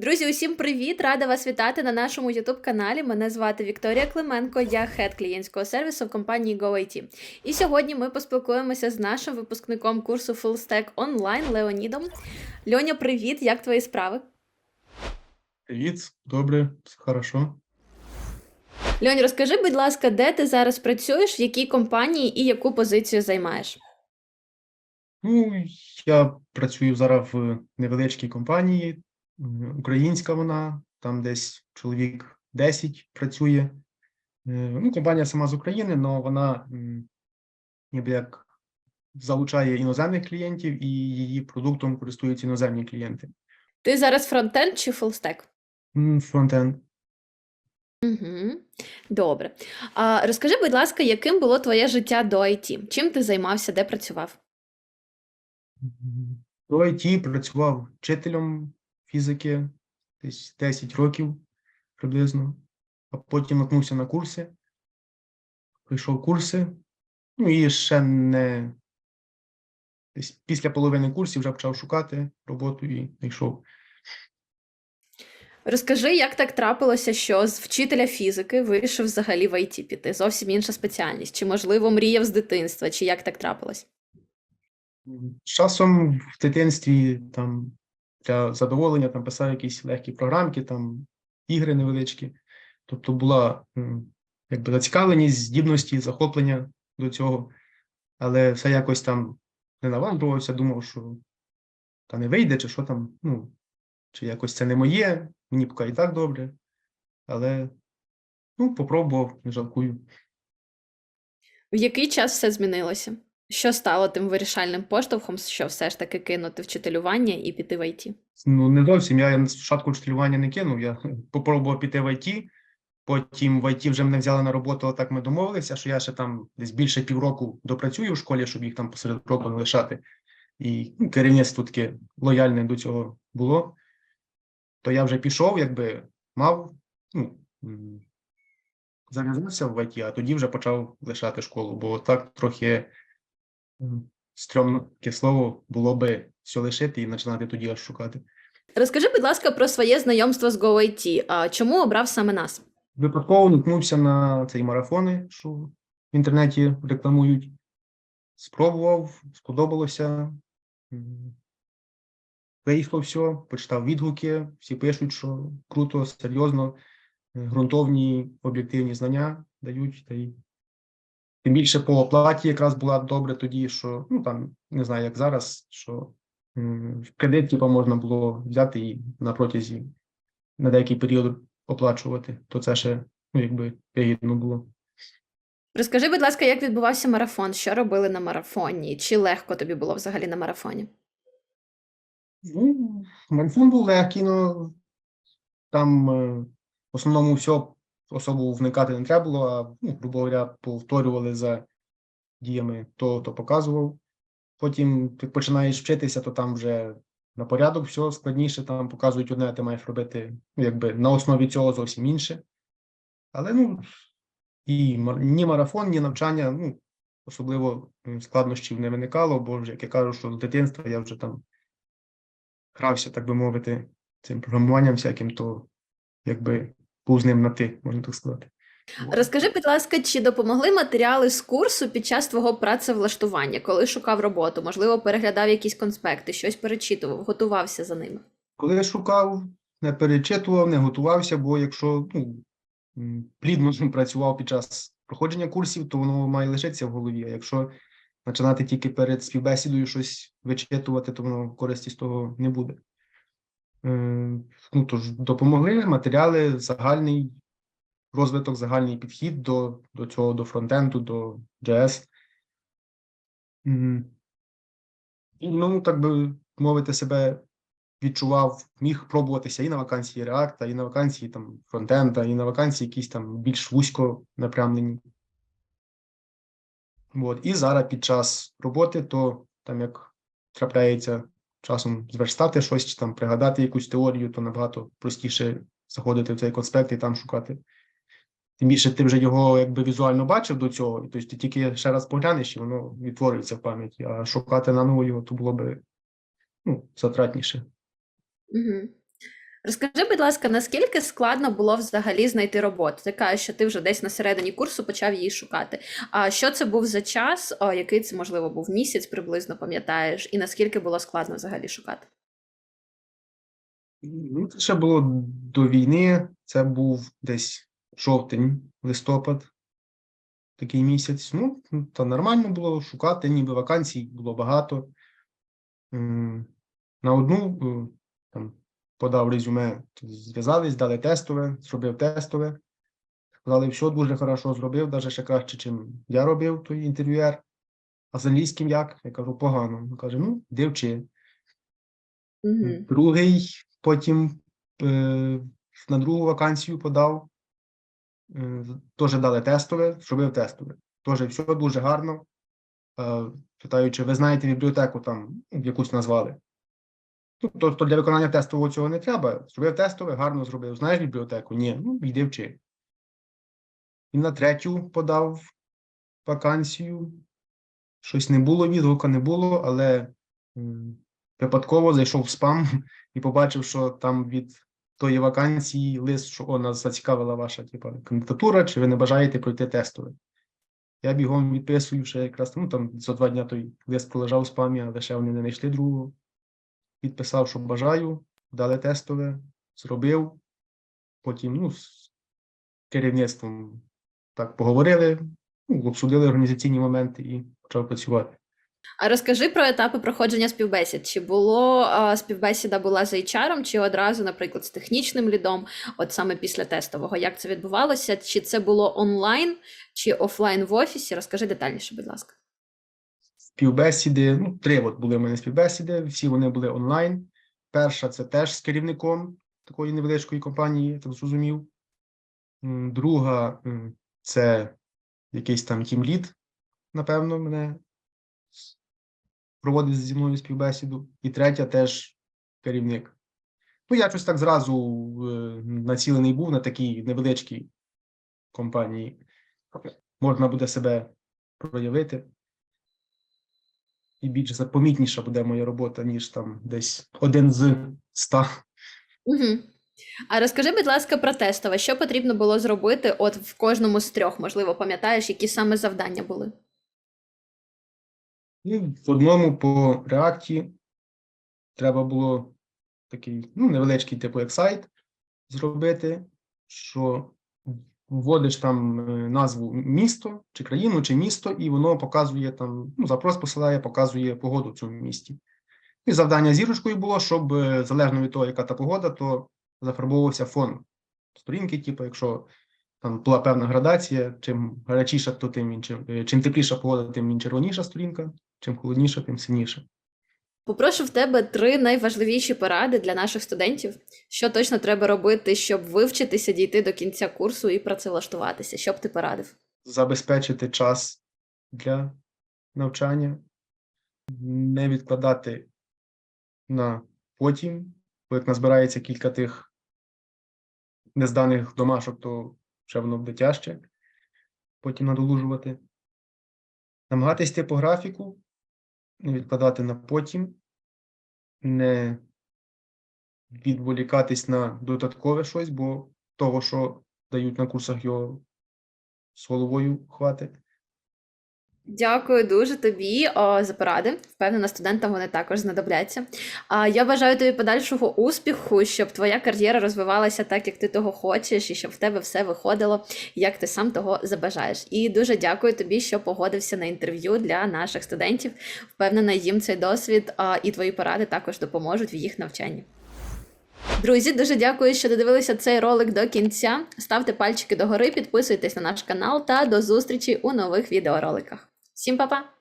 Друзі, усім привіт! Рада вас вітати на нашому youtube каналі. Мене звати Вікторія Клименко, я хед клієнтського сервісу в компанії GoIT. І сьогодні ми поспілкуємося з нашим випускником курсу Full Stack Online Леонідом. Льоня, привіт! Як твої справи? Привіт, добре, все хорошо. Льонь, розкажи, будь ласка, де ти зараз працюєш, в якій компанії і яку позицію займаєш? Ну, я працюю зараз в невеличкій компанії, українська вона, там десь чоловік 10 працює. Е, Ну, компанія сама з України, але вона ніби як залучає іноземних клієнтів і її продуктом користуються іноземні клієнти. Ти зараз фронтенд чи фулстек? Фронтенд. Угу. Добре. А, розкажи, будь ласка, яким було твоє життя до IT? Чим ти займався, де працював? До IT працював вчителем фізики десь 10 років приблизно, а потім наткнувся на курси, пройшов курси, ну і ще не десь після половини курсів вже почав шукати роботу і знайшов. Розкажи, як так трапилося, що з вчителя фізики вирішив взагалі в IT піти? Зовсім інша спеціальність. Чи, можливо, мріяв з дитинства, чи як так трапилось? З часом в дитинстві там для задоволення там писав якісь легкі програмки, там ігри невеличкі. Тобто була якби зацікавленість, здібності, захоплення до цього, але все якось там не наважувався, думав, що та не вийде, чи що там, ну, чи якось це не моє, мені поки і так добре. Але ну, попробував, не жалкую. В який час все змінилося? Що стало тим вирішальним поштовхом, що все ж таки кинути вчителювання і піти в IT? Ну, не зовсім. Я спочатку вчителювання не кинув. Я попробував піти в IT, потім в IT вже мене взяли на роботу, а так ми домовилися, що я ще там десь більше півроку допрацюю в школі, щоб їх там посеред року не лишати. І ну, керівництво таке лояльне до цього було. То я вже пішов, якби мав, ну, зав'язався в IT, а тоді вже почав лишати школу, бо так трохи м, стрьомно слово було би все лишити і починати тоді аж шукати. Розкажи, будь ласка, про своє знайомство з GoIT. А чому обрав саме нас? Випадково наткнувся на цей марафони, що в інтернеті рекламують. Спробував, сподобалося. Вийшло все, почитав відгуки, всі пишуть, що круто, серйозно, ґрунтовні, об'єктивні знання дають. Та й тим більше по оплаті якраз була добре тоді, що ну там не знаю, як зараз, що м, в кредит типу, можна було взяти і на протязі на деякий період оплачувати, то це ще ну, якби вигідно було. Розкажи, будь ласка, як відбувався марафон? Що робили на марафоні? Чи легко тобі було взагалі на марафоні? Ну, марафон був легкий, ну там е, в основному все особо вникати не треба було, а ну, грубо говоря, повторювали за діями то, то показував. Потім ти починаєш вчитися, то там вже на порядок все складніше, там показують одне, а ти маєш робити ну, якби на основі цього зовсім інше. Але ну і ні марафон, ні навчання, ну, особливо складнощів не виникало, бо вже, як я кажу, що з дитинства я вже там грався, так би мовити, цим програмуванням всяким, то якби був з ним на ти, можна так сказати. Розкажи, будь ласка, чи допомогли матеріали з курсу під час твого працевлаштування, коли шукав роботу? Можливо, переглядав якісь конспекти, щось перечитував, готувався за ними? Коли я шукав, не перечитував, не готувався, бо якщо ну, плідно працював під час проходження курсів, то воно має лишитися в голові. А якщо починати тільки перед співбесідою щось вичитувати, то воно користі з того не буде. Ну, тож допомогли матеріали, загальний розвиток, загальний підхід до, до цього, до фронтенду, до JS. Ну, так би мовити, себе відчував, міг пробуватися і на вакансії React, і на вакансії там фронтенда, і на вакансії якісь там більш вузько напрямлені. От. І зараз під час роботи, то там як трапляється часом зверстати щось, там пригадати якусь теорію, то набагато простіше заходити в цей конспект і там шукати. Тим більше ти вже його якби візуально бачив до цього, і тобто ти тільки ще раз поглянеш, і воно відтворюється в пам'яті, а шукати наново його то було би ну, затратніше. Угу. Розкажи, будь ласка, наскільки складно було взагалі знайти роботу? Ти кажеш, що ти вже десь на середині курсу почав її шукати. А що це був за час? О, який це можливо був місяць, приблизно пам'ятаєш, і наскільки було складно взагалі шукати? Ну, це ще було до війни. Це був десь жовтень, листопад, такий місяць. Ну, та нормально було шукати, ніби вакансій було багато. На одну е, там подав резюме, зв'язались, дали тестове, зробив тестове. Сказали, все дуже хорошо зробив, навіть ще краще, ніж я робив той інтерв'юер. А з англійським як? Я кажу, погано. Він каже, ну, де вчи. Угу. Другий потім е, на другу вакансію подав. Е, Теж дали тестове, зробив тестове. Теж все дуже гарно. Е, Питаю, чи ви знаєте бібліотеку там, якусь назвали. Тобто для виконання тестового цього не треба. Зробив тестове, гарно зробив. Знаєш бібліотеку? Ні, ну йди вчи. І на третю подав вакансію. Щось не було, відгука не було, але випадково зайшов в спам і побачив, що там від тої вакансії лист, що о, нас зацікавила ваша типа, кандидатура, чи ви не бажаєте пройти тестове. Я бігом відписую ще якраз ну, там за два дня той лист пролежав в спамі, але ще вони не знайшли другого. Відписав, що бажаю, дали тестове, зробив. Потім ну, з керівництвом так поговорили, ну, обсудили організаційні моменти і почав працювати. А розкажи про етапи проходження співбесід. Чи було співбесіда була з HR, чи одразу, наприклад, з технічним лідом, от саме після тестового? Як це відбувалося? Чи це було онлайн, чи офлайн в офісі? Розкажи детальніше, будь ласка. Співбесіди, ну, три от були в мене співбесіди, всі вони були онлайн. Перша це теж з керівником такої невеличкої компанії, так зрозумів. Друга це якийсь там тімлід, напевно, мене проводить зі мною співбесіду. І третя теж керівник. Ну, я щось так зразу е, націлений був на такій невеличкій компанії. Можна буде себе проявити і більш запомітніша буде моя робота, ніж там десь один з ста. Угу. А розкажи, будь ласка, про тестове. Що потрібно було зробити от в кожному з трьох, можливо, пам'ятаєш, які саме завдання були? І в одному по реакті треба було такий ну, невеличкий, типу, як сайт зробити, що вводиш там е, назву місто, чи країну, чи місто, і воно показує там, ну, запрос посилає, показує погоду в цьому місті. І завдання зірочкою було, щоб е, залежно від того, яка та погода, то зафарбовувався фон сторінки, типу, якщо там була певна градація, чим гарячіша, то тим він чим, е, тепліша погода, тим він червоніша сторінка, чим холодніша, тим синіша. Попрошу в тебе три найважливіші поради для наших студентів, що точно треба робити, щоб вивчитися, дійти до кінця курсу і працевлаштуватися. Що б ти порадив? Забезпечити час для навчання, не відкладати на потім, бо як назбирається кілька тих незданих домашок, то ще воно буде тяжче потім надолужувати. Намагатись йти по графіку, відкладати на потім, не відволікатись на додаткове щось, бо того, що дають на курсах, його з головою хватить. Дякую дуже тобі о, за поради. Впевнена, студентам вони також знадобляться. А я бажаю тобі подальшого успіху, щоб твоя кар'єра розвивалася так, як ти того хочеш, і щоб в тебе все виходило, як ти сам того забажаєш. І дуже дякую тобі, що погодився на інтерв'ю для наших студентів. Впевнена, їм цей досвід а, і твої поради також допоможуть в їх навчанні. Друзі, дуже дякую, що додивилися цей ролик до кінця. Ставте пальчики догори, підписуйтесь на наш канал та до зустрічі у нових відеороликах. 行，爸爸。